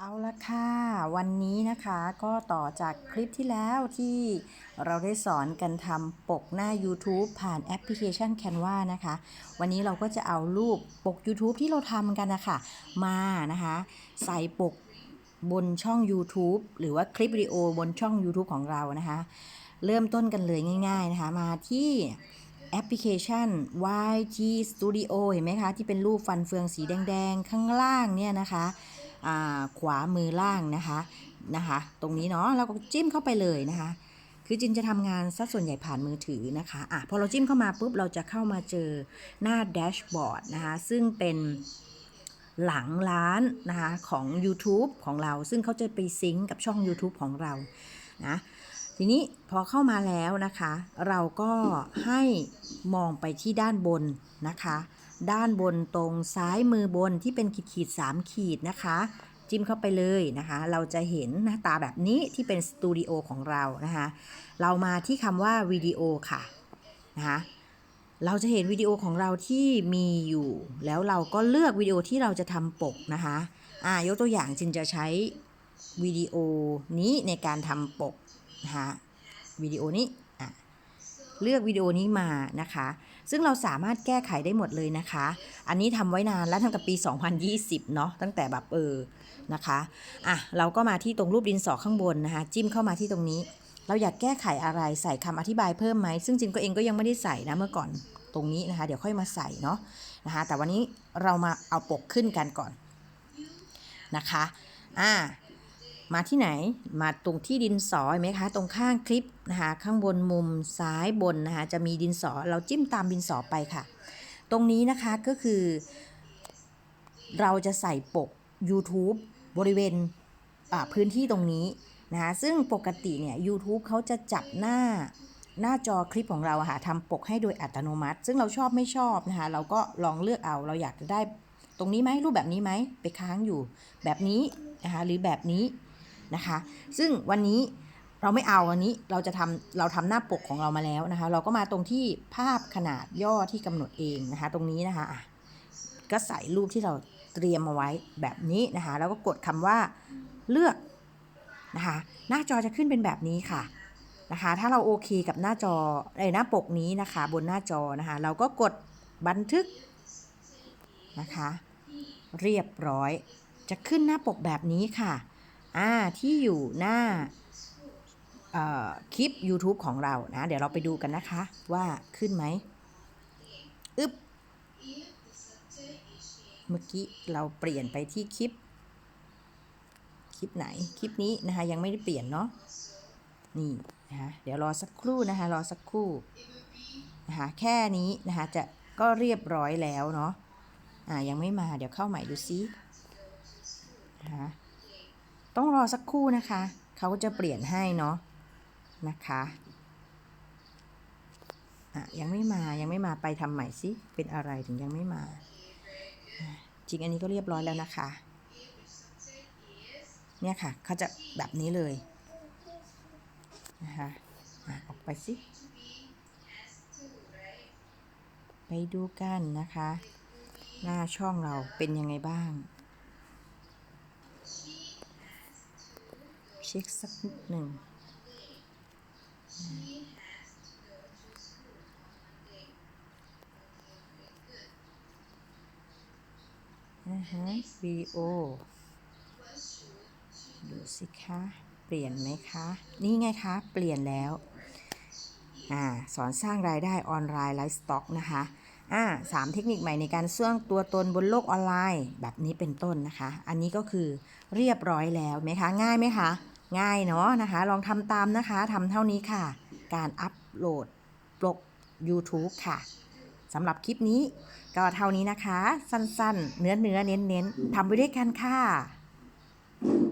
เอาละค่ะ วันนี้นะคะก็ต่อจากคลิปที่แล้วที่เราได้สอนกันทำปกหน้า YouTube ผ่านแอปพลิเคชัน Canva นะคะ วันนี้เราก็จะเอารูปปก YouTube ที่เราทำกันนะคะมานะคะ ใส่ปกบนช่อง YouTube หรือว่าคลิปวิดีโอบนช่อง YouTube ของเรานะคะ เริ่มต้นกันเลยง่าย ๆนะคะ มาที่แอปพลิเคชัน YG Studio เห็นไหมคะ ที่เป็นรูปฟันเฟืองสีแดง ๆ ข้างล่างเนี่ยนะคะ ขวามือล่างนะคะนะคะ ตรงนี้เนาะเราก็จิ้มเข้าไปเลยนะคะ คือจินจะทำงานสัดส่วนใหญ่ผ่านมือถือนะคะอะพอเราจิ้มเข้ามาปุ๊บเราจะเข้ามาเจอหน้าแดชบอร์ดนะคะซึ่งเป็นหลังร้านนะคะของ YouTube ของเรา ซึ่งเขาจะไปซิงก์กับช่อง YouTube ของเรานะทีนี้พอเข้ามาแล้วนะคะ เราก็ให้มองไปที่ด้านบนนะคะ ด้านบนตรงซ้ายมือบนที่เป็นขีดขีดสามขีดนะคะ จิ้มเข้าไปเลยนะคะ เราจะเห็นหน้าตาแบบนี้ที่เป็นสตูดิโอของเรานะคะ เรามาที่คำว่าวิดีโอค่ะนะคะเราจะเห็นวิดีโอของเราที่มีอยู่ แล้วเราก็เลือกวิดีโอที่เราจะทำปกนะคะอ่ายกตัวอย่างจินจะใช้วิดีโอนี้ในการทำปกนะคะวิดีโอนี้อะเลือกวิดีโอนี้มานะคะ ซึ่งเราสามารถแก้ไขได้หมดเลยนะคะ อันนี้ทำไว้นานแล้วตั้งแต่ปี 2020 เนาะตั้งแต่แบบเออนะคะอะเราก็มาที่ตรงรูปดินสอข้างบนนะคะ จิ้มเข้ามาที่ตรงนี้ เราอยากแก้ไขอะไรใส่คำอธิบายเพิ่มไหมซึ่งจริงก็เองก็ยังไม่ได้ใส่นะเมื่อก่อนตรงนี้นะคะ เดี๋ยวค่อยมาใส่เนาะนะคะแต่วันนี้เรามาเอาปกขึ้นกันก่อนนะคะอ่า มาที่ไหน มาตรงที่ดินสอเห็นไหมคะ ตรงข้างคลิปนะคะ ข้างบนมุมซ้ายบนนะคะ จะมีดินสอ เราจิ้มตามดินสอไปค่ะ ตรงนี้นะคะก็คือ เราจะใส่ปก YouTube บริเวณพื้นที่ตรงนี้นะคะ ซึ่งปกติเนี่ย YouTube เขาจะจับหน้าหน้าจอคลิปของเราค่ะทำปกให้โดยอัตโนมัติ ซึ่งเราชอบไม่ชอบนะคะ เราก็ลองเลือกเอาเราอยากจะได้ตรงนี้ไหมรูปแบบนี้ไหมไปค้างอยู่แบบนี้นะคะหรือแบบนี้ นะคะ ซึ่งวันนี้เราไม่เอาอันนี้เราจะทำเราทำหน้าปกของเรามาแล้วนะคะ เราก็มาตรงที่ภาพขนาดย่อที่กำหนดเองนะคะ ตรงนี้นะคะอะก็ใส่รูปที่เราเตรียมมาไว้แบบนี้นะคะ แล้วก็กดคำว่าเลือกนะคะ หน้าจอจะขึ้นเป็นแบบนี้ค่ะนะคะ ถ้าเราโอเคกับหน้าจอในหน้าปกนี้นะคะ บนหน้าจอนะคะ เราก็กดบันทึกนะคะ เรียบร้อย จะขึ้นหน้าปกแบบนี้ค่ะ อ่าที่อยู่หน้าคลิป YouTube ของเรานะ เดี๋ยวเราไปดูกันนะคะ ว่าขึ้นไหมอึ๊บเมื่อกี้เราเปลี่ยนไปที่คลิป คลิปไหน คลิปนี้นะคะ ยังไม่ได้เปลี่ยนเนาะนี่นะคะเดี๋ยวรอสักครู่นะคะ รอสักครู่นะคะแค่นี้นะคะจะก็เรียบร้อยแล้วเนาะอ่ายังไม่มาเดี๋ยวเข้าใหม่ดูซินะคะ ต้องรอสักครู่นะคะ เขาก็จะเปลี่ยนให้เนาะนะคะอะยังไม่มายังไม่มาไปทำใหม่สิเป็นอะไรถึงยังไม่มา จริงอันนี้ก็เรียบร้อยแล้วนะคะ เนี่ยค่ะเขาจะแบบนี้เลยนะคะอะออกไปสิ ไปดูกันนะคะ หน้าช่องเราเป็นยังไงบ้าง ช็คสักนิดหนึ่งนะฮะวิดีโอดูสิคะ เปลี่ยนไหมคะ นี่ไงคะ เปลี่ยนแล้ว อ่า สอนสร้างรายได้ออนไลน์ไลฟ์สต็อกนะคะ อ่าสามเทคนิคใหม่ในการสร้างตัวตนบนโลกออนไลน์ แบบนี้เป็นต้นนะคะ อันนี้ก็คือเรียบร้อยแล้วไหมคะ ง่ายไหมคะ ง่ายเนาะนะคะ ลองทำตามนะคะทำเท่านี้ค่ะ การอัปโหลดปก YouTube ค่ะสำหรับคลิปนี้ก็เท่านี้นะคะ สั้นๆ เนื้อเนื้อเน้นๆทำไปด้วยกันค่ะ